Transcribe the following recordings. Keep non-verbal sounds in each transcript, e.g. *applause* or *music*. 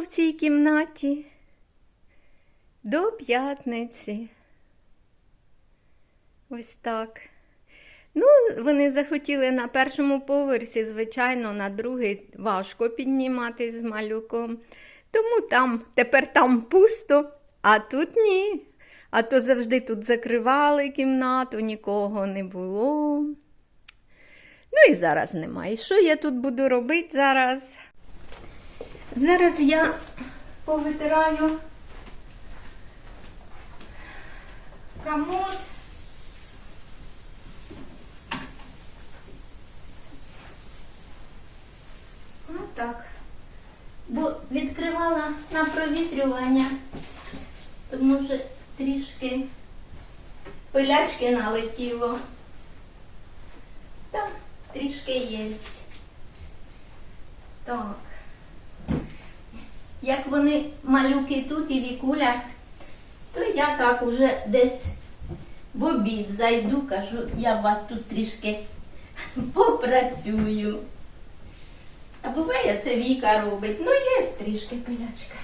в цій кімнаті до п'ятниці. Ось так. Ну, вони захотіли на першому поверсі, звичайно, на другий важко підніматись з малюком. Тому там тепер там пусто, а тут ні. А то завжди тут закривали кімнату, нікого не було. Ну і зараз немає. Що я тут буду робити зараз? Зараз я повитираю комод. Отак. Бо відкривала на провітрювання, тому що трішки пилячки налетіло. Там трішки є. Так. Як вони малюки тут і вікуля, то я так уже десь в обід зайду, кажу, я вас тут трішки попрацюю. А буває, це Віка робить. Ну, є трішки пилячка.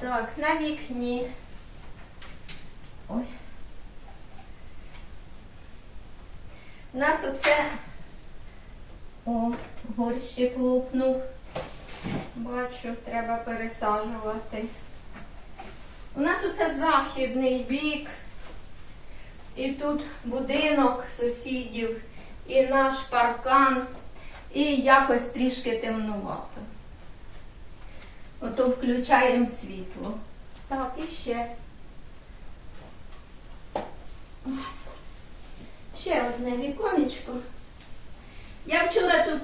Так, на вікні. Ой. У нас оце о, горщик лопнув. Бачу, треба пересаджувати. У нас оце західний бік. І тут будинок сусідів, і наш паркан, і якось трішки темнувато. Ото включаємо світло. Так, і ще. Ще одне віконечко. Я вчора тут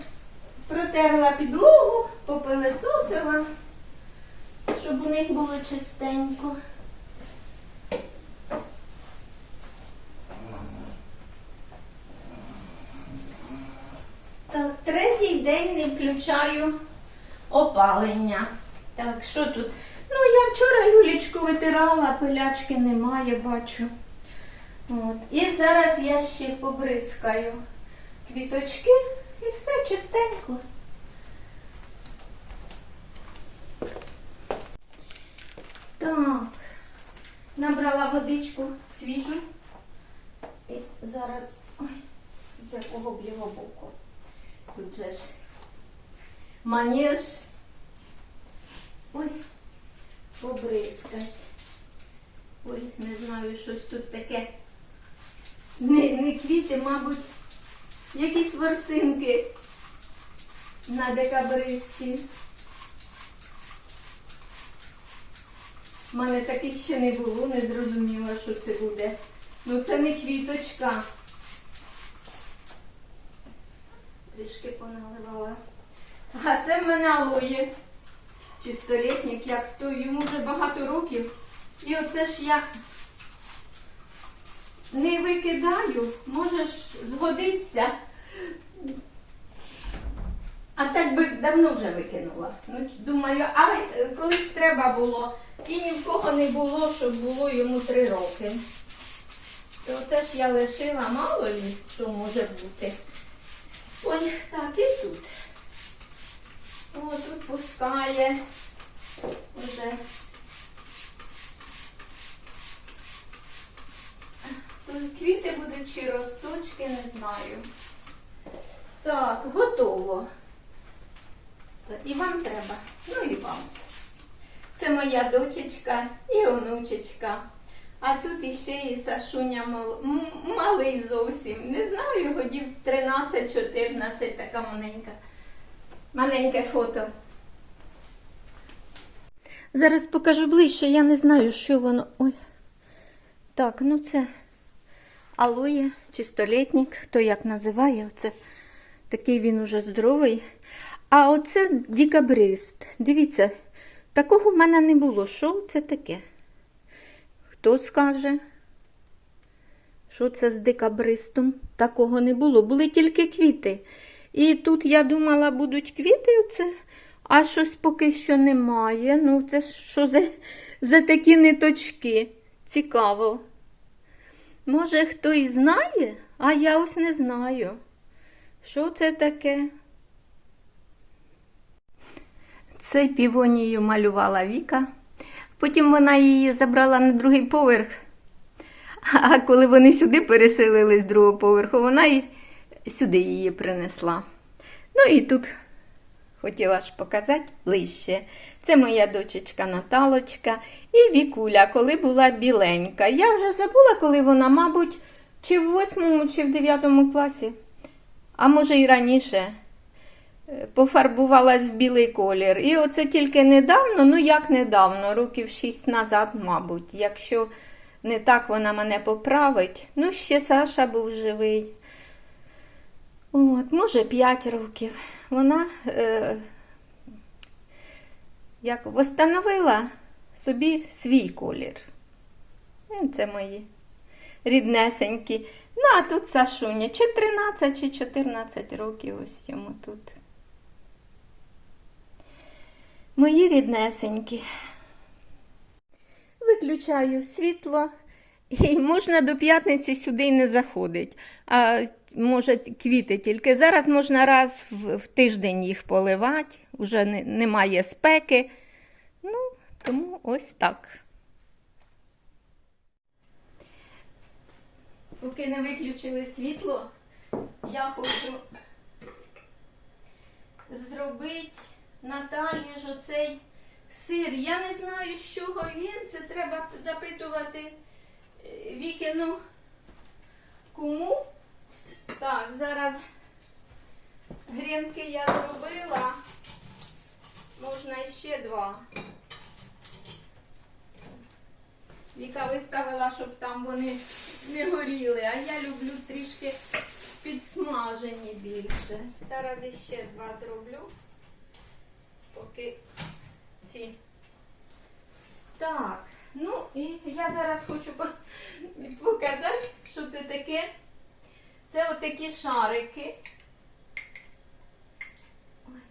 протерла підлогу, попилисосила, щоб у них було чистенько. Так, третій день не включаю опалення. Так, що тут? Ну, я вчора Юлічку витирала, пилячки немає, бачу. От. І зараз я ще побризкаю квіточки і все чистенько. Так, набрала водичку свіжу. І зараз. Ой, з якого б його боку. Тут же ж манеж. Ой, побризкать. Ой, не знаю, щось тут таке. Не, не квіти, мабуть, якісь ворсинки на декабристі. У мене таких ще не було, не зрозуміла, що це буде. Ну це не квіточка. Трішки поналивала. А це в мене алоє. Чистолітник, як то йому вже багато років. І оце ж я не викидаю, може ж згодиться. А так би давно вже викинула. Ну, думаю, а колись треба було. І ні в кого не було, щоб було йому три роки. То це ж я лишила мало лі, що може бути. Ой, так, і тут. О, тут пускає вже. Тут квіти будуть чи росточки, не знаю. Так, готово. І вам треба, ну і вам. Це моя дочечка і онучечка. А тут іще і Сашуня мал... малий зовсім. Не знаю, годів 13-14, така маленька. Маленьке фото. Зараз покажу ближче, я не знаю, що воно. Ой. Так, ну це алоє, чистолітник, хто як називає, оце такий він уже здоровий. А оце дікабрист. Дивіться, такого в мене не було. Що це таке? Хто скаже? Що це з декабристом? Такого не було. Були тільки квіти. І тут я думала, будуть квіти, оце, а щось поки що немає. Ну, це що за, за такі ниточки? Цікаво. Може, хто і знає, а я ось не знаю. Що це таке? Цей півонію малювала Віка. Потім вона її забрала на другий поверх. А коли вони сюди переселились з другого поверху, вона і сюди її принесла. Ну і тут хотіла ж показати ближче. Це моя дочечка Наталочка і Вікуля, коли була біленька. Я вже забула, коли вона, мабуть, чи в восьмому, чи в дев'ятому класі, а може і раніше е, пофарбувалась в білий колір. І оце тільки недавно, ну як недавно, років шість назад, мабуть. Якщо не так вона мене поправить. Ну, ще Саша був живий. От, може, 5 років. Вона е, як восстановила собі свій колір. Ну, Це мої ріднесенькі. Ну, а тут Сашуня, чи 13, чи 14 років ось йому тут. Мої ріднесенькі. Виключаю світло. І можна до п'ятниці сюди не заходить. А може квіти тільки. Зараз можна раз в, в тиждень їх поливати, вже не, немає спеки. Ну, тому ось так. Поки не виключили світло, я хочу зробити Наталі ж оцей сир. Я не знаю, з чого він. Це треба запитувати Вікину кому. Так, зараз грінки я зробила. Можна ще два. Віка виставила, щоб там вони не горіли, а я люблю трішки підсмажені більше. Зараз іще два зроблю, поки ці. Так, ну і я зараз хочу *laughs* показати, що це таке. Це отакі шарики.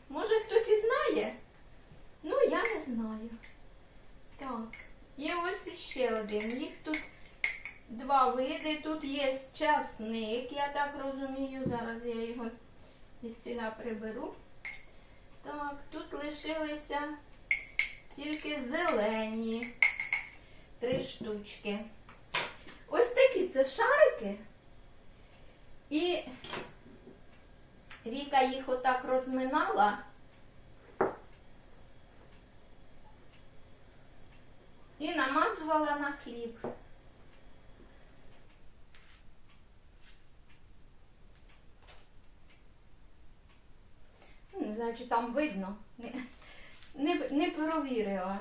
Може хтось і знає? Ну, я не знаю. Так. Є ось іще один. Їх тут два види. Тут є часник, я так розумію. Зараз я його від ціля приберу. Так, тут лишилися тільки зелені. Три штучки. Це шарики. І Віка їх отак розминала. І намазувала на хліб. Не знаю, чи там видно. Не, не, не провірила.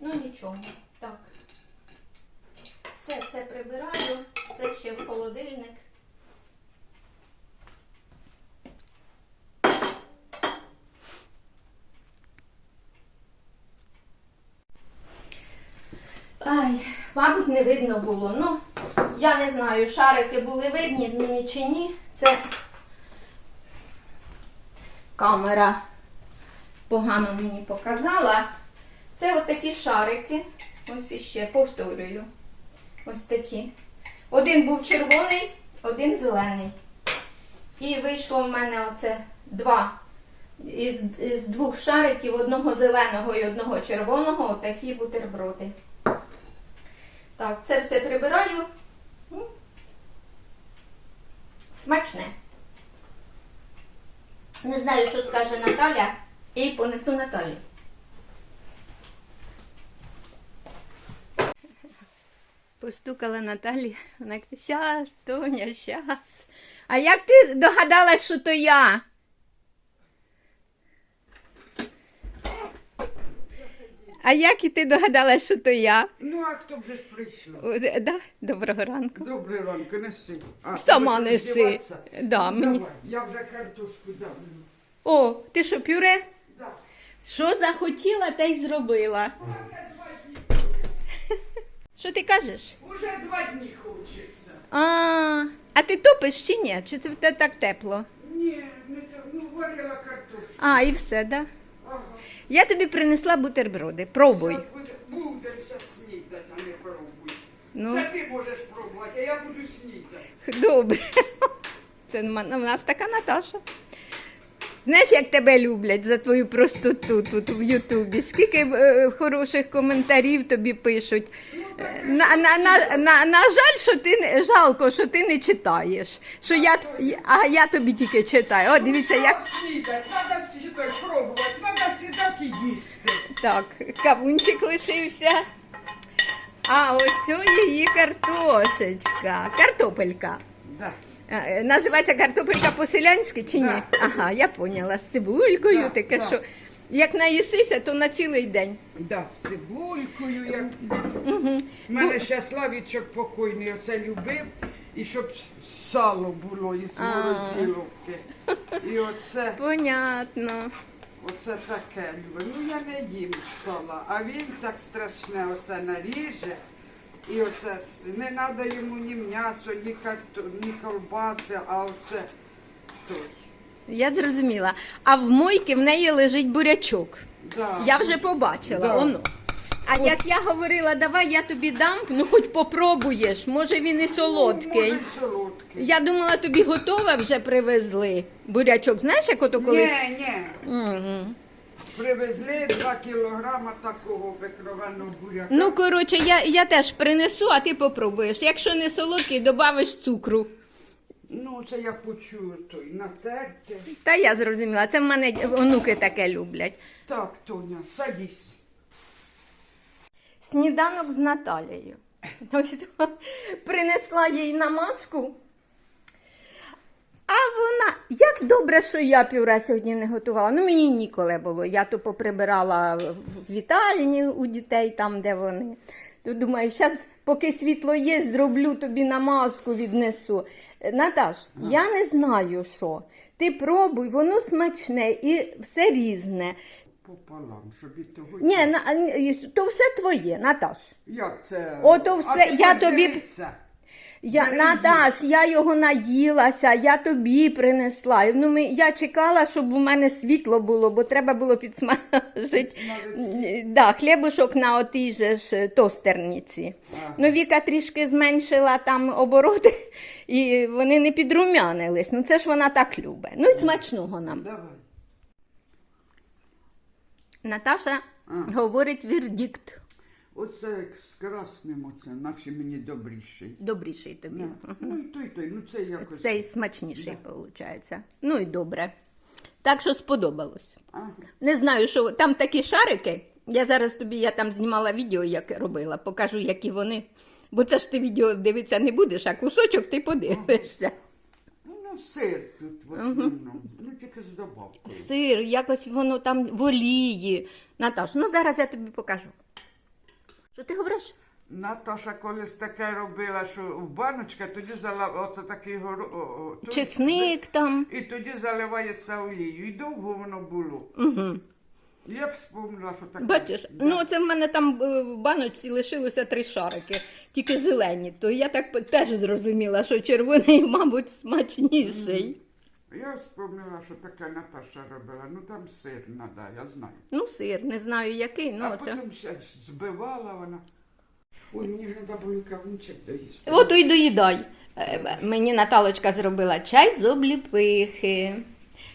Ну нічого. Так. Все це прибираю. Це ще в холодильник. Ай, мабуть, не видно було. Ну, я не знаю, шарики були видні мені чи ні. Це камера погано мені показала. Це отакі шарики. Ось іще повторюю. Ось такі. Один був червоний, один зелений. І вийшло в мене оце два. Із, із двох шариків, одного зеленого і одного червоного, отакі бутерброди. Так, це все прибираю. Смачне. Не знаю, що скаже Наталя, і понесу Наталі. Постукала Наталі, вона каже, щас, Тоня, щас. А як ти догадалась, що то я? А як і ти догадалась, що то я? Ну, а хто б же ж прийшов? О, д- Да? Доброго ранку. Добрий ранку, неси. А, Сама будеш неси. Да, Ну, мені- Давай, я вже картошку дам. О, ти що, пюре? Да. Що захотіла, те й зробила. Що ти кажеш? Уже два дні хочеться. А, а ти топиш чи ні? Чи це в тебе так тепло? Ні, не так, ну варила картошку. А, і все, да? Ага. Я тобі принесла бутерброди. Пробуй. Щас буде, буде зараз снідати, а не пробуй. Ну. Це ти можеш пробувати, а я буду снідати. Добре. *laughs* Це в нас така Наташа. Знаєш, як тебе люблять за твою простоту тут в Ютубі? Скільки е, хороших коментарів тобі пишуть. На, на, на, на, на жаль, що ти не жалко, що ти не читаєш. Що я, а я тобі тільки читаю. О, дивіться, як Снідать, треба сідати, пробувати, треба сідати і їсти. так, кавунчик лишився. А ось о її картошечка. Картопелька. Да. Е, Називається картопелька по-селянськи чи ні? Да. Ага, я поняла. З цибулькою, Да, таке, да. що як наїсися, то на цілий день. Да, з цибулькою. Як... У мене ще Славічок покойний оце любив. І щоб сало було із морозиловки. І оце, Понятно. оце таке любить. Ну я не їм сала, а він так страшне оце наріже. І оце не треба йому ні м'ясо, ні, карто, ні колбаси, а оце той. Я зрозуміла. А в мойки в неї лежить бурячок. Да. Я вже побачила, Да. воно. А як я говорила, давай я тобі дам, ну хоч попробуєш, може він і солодкий. Ну, може, й солодкий. Я думала, тобі готове вже привезли. Бурячок, знаєш, як ото коли. Ні, ні. Мгм. Привезли 2 кілограма такого обикновеного буряка. Ну, коротше, я, я теж принесу, а ти попробуєш. Якщо не солодкий, додавиш цукру. Ну, це я хочу той натерти. Та я зрозуміла, це в мене онуки таке люблять. Так, Тоня, садись. Сніданок з Наталією. Ось *laughs* принесла їй намазку. А вона, як добре, що я півра сьогодні не готувала. Ну, мені ніколи було. Я то поприбирала в вітальні у дітей, там, де вони. То думаю, зараз, поки світло є, зроблю тобі намазку, віднесу. Е, Наташ, я не знаю, що. Ти пробуй, воно смачне і все різне. Пополам, щоб і того. Ні, на, то все твоє, Наташ. Як це? Ото А ти я тобі- дивитися? Я, Наташ, я його наїлася, я тобі принесла. Ну, ми, я чекала, щоб у мене світло було, бо треба було підсмажити Підсмажити. да, хлібушок на отій же ж тостерниці. Ага. Ну, Віка трішки зменшила там обороти, і вони не підрумянились. Ну, це ж вона так любить. Ну і смачного нам. Давай. Наташа А. говорить вердикт. Оце як з красним, оце, наче мені добріший. Добріший тобі. Да. Ну і той, той, ну це якось. Цей смачніший виходить. Ну і добре. Так що сподобалось. Ага. Не знаю, що там такі шарики. Я зараз тобі я там знімала відео, як робила, покажу, які вони. Бо це ж ти відео дивитися не будеш, а кусочок ти подивишся. Ну, сир тут в основному. Ну, тільки з добавкою. Сир, якось воно там в олії. Наташ, ну зараз я тобі покажу. Що ти говориш? Наташа колись таке робила, що в баночка тоді залив оце такий горо... о, о, той Чесник там. І тоді заливається олією. І довго воно було. Угу. Я б спомнила, що таке. Бачиш, Да. ну це в мене там е, в баночці лишилося три шарики, тільки зелені. То я так теж зрозуміла, що червоний, *laughs* мабуть, смачніший. Я спомнила, що таке Наташа робила. Ну там сир треба, я знаю. Ну, сир, не знаю який, ну а це. потім ще збивала вона. Ой, мені треба було кавунчик доїсти. Ото й доїдай. Е, Мені Наталочка зробила чай з обліпихи.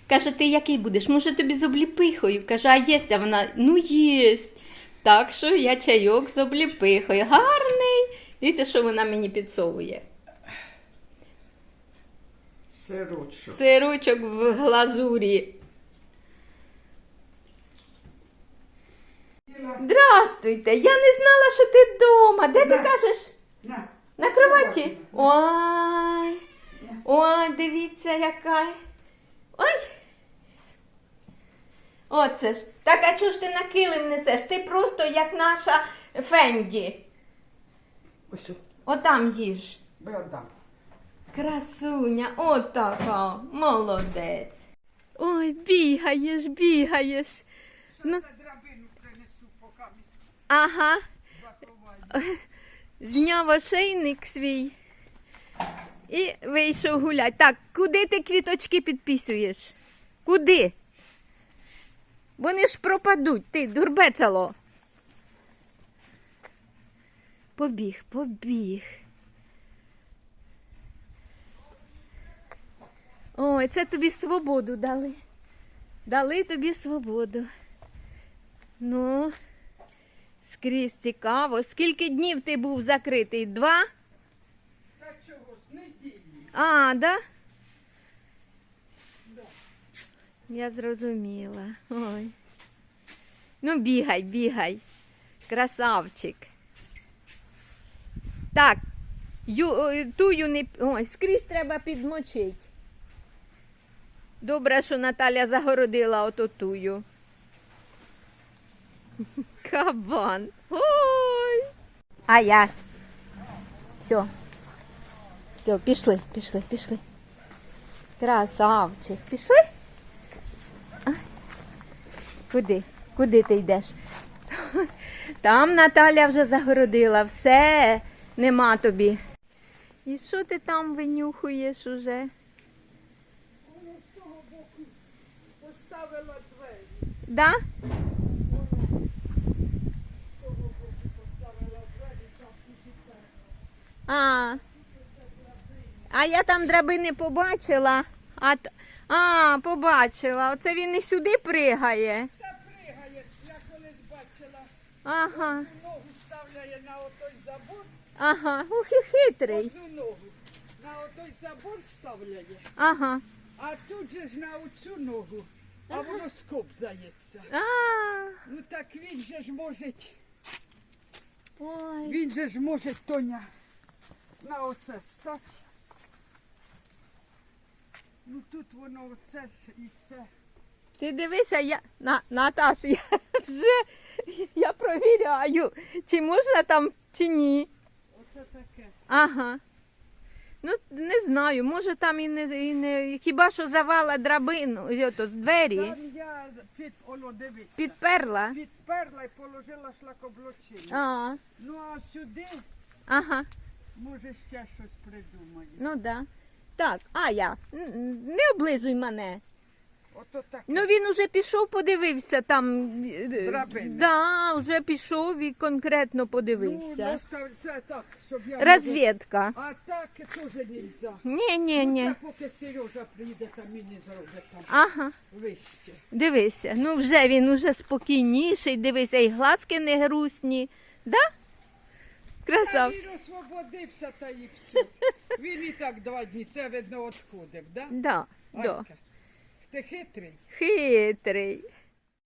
Каже, ти який будеш? Може тобі з обліпихою? Каже, а єсть, а вона, ну єсть. Так що я чайок з обліпихою. Гарний. Дивіться, що вона мені підсовує. Сирочок. Сирочок в глазурі. Здрастуйте, я не знала, що ти вдома. Де ти кажеш? На. На кроваті? Ой. Ой, дивіться, яка. Ой. Оце ж. Так, а чого ж ти на килим несеш? Ти просто як наша Фенді. Ось, Отам їж. беда. Красуня, отака, молодець. Ой, бігаєш, бігаєш. Ну, драбину принесу, поки ага, зняв ошейник свій і вийшов гуляти. Так, куди ти квіточки підписуєш? Куди? Вони ж пропадуть, ти дурбецало. Побіг, побіг. Ой, це тобі свободу дали. Дали тобі свободу. Ну, скрізь цікаво. Скільки днів ти був закритий? Два? Та чого, з неділі. А, да? Я зрозуміла. Ой. Ну, бігай, бігай. Красавчик. Так, ю, ой, тую не. Ой, скрізь треба підмочити. Добре, що Наталя загородила ото тую. *laughs* Кабан. Ой. А я. Все. Все, пішли, пішли, пішли. Красавчик. Пішли? Куди? Куди ти йдеш? *laughs* Там Наталя вже загородила. Все, нема тобі. І що ти там винюхуєш уже? Воно з того боку двері. Да? А. А я там драбини побачила. А, а, побачила. Оце він і сюди пригає. Та пригає, я колись бачила, Ага, ногу ставляє на отой забор, ага. Ух, і хитрий. одну ногу на отой забор ставляє, Ага. а тут же ж на оцю ногу, а воно скобзається. А. Ну так він же ж може, Ой. він же ж може Тоня на оце стати. Ну тут воно оце ж і це. Ти дивися, я на, Наташ, я *laughs* вже я провіряю, чи можна там, чи ні. Оце таке. Ага. Ну, не знаю, може там і не, і не хіба що завала драбину, з двері, Там я під, оно, дивись, підперла. підперла і положила шлакоблочину. А, Ну а сюди, ага, може, ще щось придумаю. ну да. Так, а я, не облизуй мене. Ото так. Ну він уже пішов, подивився там. Драбини. Да, вже пішов і конкретно ну, подивився. настав це так, щоб я... Розвідка. А так теж нельзя. Ні, ні, Ну. Це поки Сережа приїде, там мені зробить там Ага. вище. Дивися, ну вже він уже спокійніший, дивися, і глазки не грустні. Да? Та Красавчик. він освободився та і все. Він і так два дні, це видно, відходив, да? Да, да. Ти хитрий. Хитрий.